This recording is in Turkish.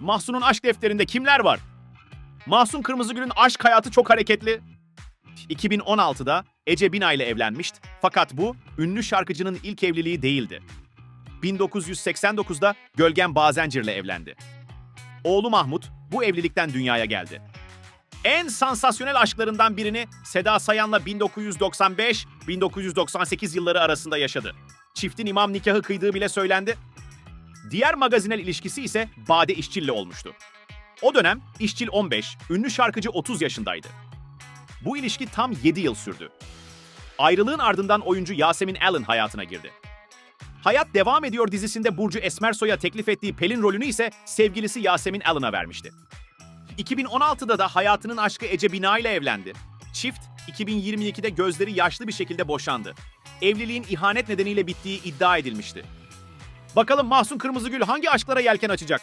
Mahsun'un aşk defterinde kimler var? Mahsun Kırmızıgül'ün aşk hayatı çok hareketli. 2016'da Ece Bina ile evlenmişti. Fakat bu ünlü şarkıcının ilk evliliği değildi. 1989'da Gölgen Bazencir ile evlendi. Oğlu Mahmut bu evlilikten dünyaya geldi. En sansasyonel aşklarından birini Seda Sayan'la 1995-1998 yılları arasında yaşadı. Çiftin imam nikahı kıydığı bile söylendi. Diğer magazinel ilişkisi ise Bade İşçil'le olmuştu. O dönem İşçil 15, ünlü şarkıcı 30 yaşındaydı. Bu ilişki tam 7 yıl sürdü. Ayrılığın ardından oyuncu Yasemin Allen hayatına girdi. Hayat Devam Ediyor dizisinde Burcu Esmersoy'a teklif ettiği Pelin rolünü ise sevgilisi Yasemin Allen'a vermişti. 2016'da da hayatının aşkı Ece Bina ile evlendi. Çift 2022'de gözleri yaşlı bir şekilde boşandı. Evliliğin ihanet nedeniyle bittiği iddia edilmişti. Bakalım Mahsun Kırmızıgül hangi aşklara yelken açacak?